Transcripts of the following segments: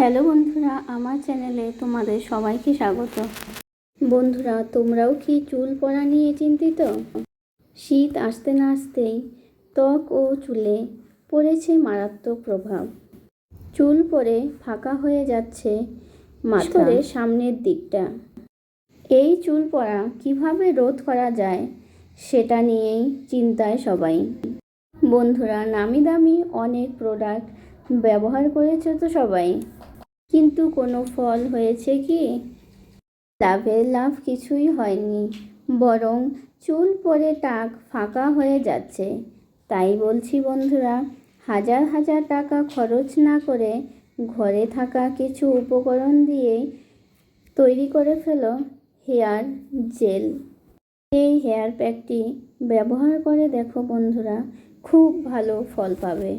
Hello বন্ধুরা আমার চ্যানেলে তোমাদের সবাইকে স্বাগত। বন্ধুরা তোমরাও কি চুল পড়া নিয়ে চিন্তিত? শীত আসতে না আসতেই ত্বক ও চুলে পড়েছে মারাত্মক প্রভাব। চুল পড়ে ফাঁকা হয়ে যাচ্ছে মাথার সামনের দিকটা। এই চুল পড়া কীভাবে রোধ করা যায় সেটা নিয়েই চিন্তায় সবাই। বন্ধুরা নামি দামি অনেক প্রোডাক্ট ব্যবহার করেছে তো সবাই। কিন্তু কোনো ফল হয়েছে কি? লাভের লাভ কিছুই হয়নি, বরং চুল পরে টাক ফাঁকা হয়ে যাচ্ছে। তাই বলছি বন্ধুরা, হাজার হাজার টাকা খরচ না করে ঘরে থাকা কিছু উপকরণ দিয়ে তৈরি করে ফেলো হেয়ার জেল। এই হেয়ার প্যাকটি ব্যবহার করে দেখো বন্ধুরা, খুব ভালো ফল পাবে।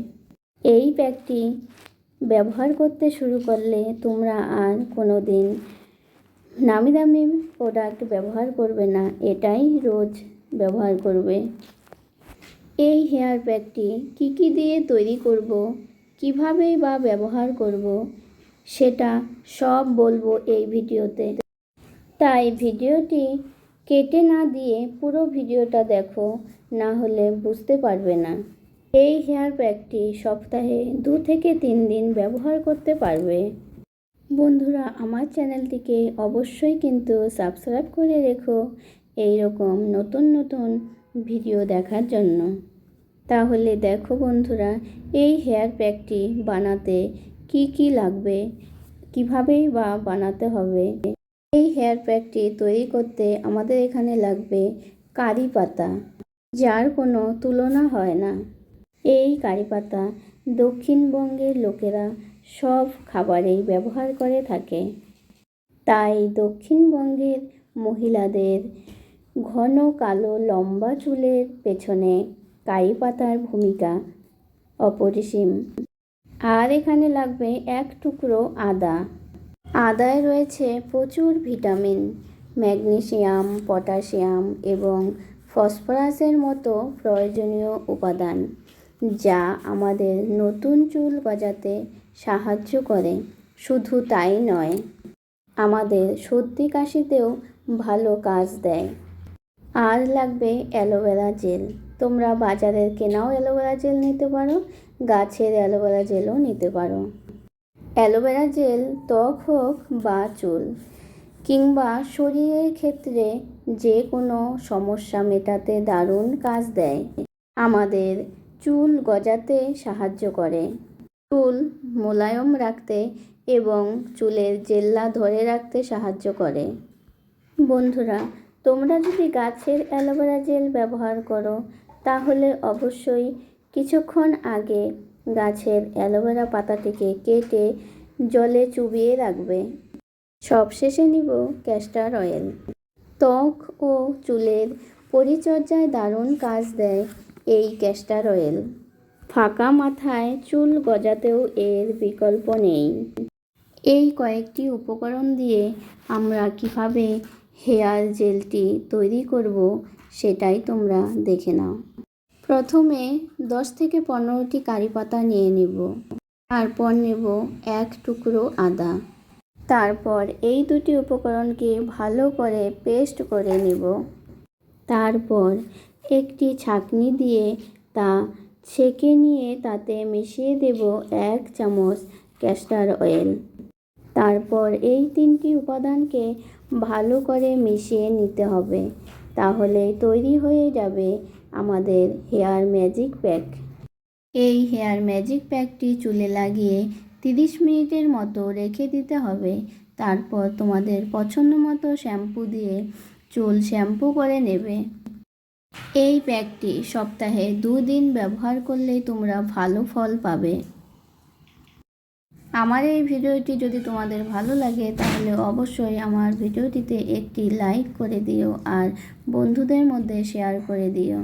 এই প্যাকটি ব্যবহার করতে শুরু করলে তোমরা আর কোনো দিন নামি দামি প্রোডাক্ট ব্যবহার করবে না, এটাই রোজ ব্যবহার করবে। এই হেয়ার প্যাকটি কী কী দিয়ে তৈরি করব কীভাবে বা ব্যবহার করব, সেটা সব বলব এই ভিডিওতে। তাই ভিডিওটি কেটে না দিয়ে পুরো ভিডিওটা দেখো, না হলে বুঝতে পারবে না। এই হেয়ার প্যাকটি সপ্তাহে দু থেকে তিন দিন ব্যবহার করতে পারবে। বন্ধুরা, আমার চ্যানেলটিকে অবশ্যই কিন্তু সাবস্ক্রাইব করে রেখো এই রকম নতুন নতুন ভিডিও দেখার জন্য। তাহলে দেখো বন্ধুরা, এই হেয়ার প্যাকটি বানাতে কি কি লাগবে কিভাবেই বা বানাতে হবে? এই হেয়ার প্যাকটি তৈরি করতে আমাদের এখানে লাগবে কারি পাতা, যার কোনো তুলনা হয় না। এই কারি পাতা দক্ষিণবঙ্গের লোকেরা সব খাবারেই ব্যবহার করে থাকে। তাই দক্ষিণবঙ্গের মহিলাদের ঘন কালো লম্বা চুলের পেছনে কারি পাতার ভূমিকা অপরিসীম। আর এখানে লাগবে এক টুকরো আদা। আদায় রয়েছে প্রচুর ভিটামিন ম্যাগনেসিয়াম পটাশিয়াম এবং ফসফরাসের মতো প্রয়োজনীয় উপাদান। যা আমাদের নতুন চুল গজাতে সাহায্য করে। শুধু তাই নয়, আমাদের সর্দি কাশিতেও ভালো কাজ দেয়। আর লাগবে অ্যালোভেরা জেল। তোমরা বাজারের কেনাও অ্যালোভেরা জেল নিতে পারো, গাছের অ্যালোভেরা জেলও নিতে পারো। অ্যালোভেরা জেল, ত্বক হোক বা চুল, কিংবা শরীরের ক্ষেত্রে যে কোনো সমস্যা মেটাতে দারুণ কাজ দেয়। আমাদের চুল গজাতে সাহায্য করে। চুল মোলায়ম রাখতে এবং চুলের জেল্লা ধরে রাখতে সাহায্য করে। বন্ধুরা, তোমরা যদি গাছের অ্যালোভেরা জেল ব্যবহার করো, তাহলে অবশ্যই কিছুক্ষণ আগে গাছের অ্যালোভেরা পাতাটিকে কেটে জলে চুবিয়ে রাখবে। সবশেষে নিব ক্যাস্টার অয়েল। ত্বক ও চুলের পরিচর্যায় দারুণ কাজ দেয় এই ক্যাস্টার অয়েল ফাঁকা মাথায় চুল গজাতেও এর বিকল্প নেই। এই কয়েকটি উপকরণ দিয়ে আমরা কীভাবে হেয়ার জেলটি তৈরি করব সেটাই তোমরা দেখে নাও। প্রথমে দশ থেকে পনেরোটি কারি পাতা নিয়ে নেব। তারপর নেব এক টুকরো আদা। তারপর এই দুটি উপকরণকে ভালো করে পেস্ট করে নেব। তারপর একটি ছাঁকনি দিয়ে তা ছেঁকে নিয়ে তাতে মিশিয়ে দেব এক চামচ ক্যাস্টার অয়েল। তারপর এই তিনটি উপাদানকে ভালো করে মিশিয়ে নিতে হবে। তাহলে তৈরি হয়ে যাবে আমাদের হেয়ার ম্যাজিক প্যাক। এই হেয়ার ম্যাজিক প্যাকটি চুলে লাগিয়ে তিরিশ মিনিটের মতো রেখে দিতে হবে। তারপর তোমাদের পছন্দ মতো শ্যাম্পু দিয়ে চুল শ্যাম্পু করে নেবে। এই প্যাকটি সপ্তাহে দুদিন ব্যবহার করলেই তোমরা ভালো ফল পাবে। আমার এই ভিডিওটি যদি তোমাদের ভালো লাগে, তাহলে অবশ্যই আমার ভিডিওটিতে একটি লাইক করে দিও আর বন্ধুদের মধ্যে শেয়ার করে দিও।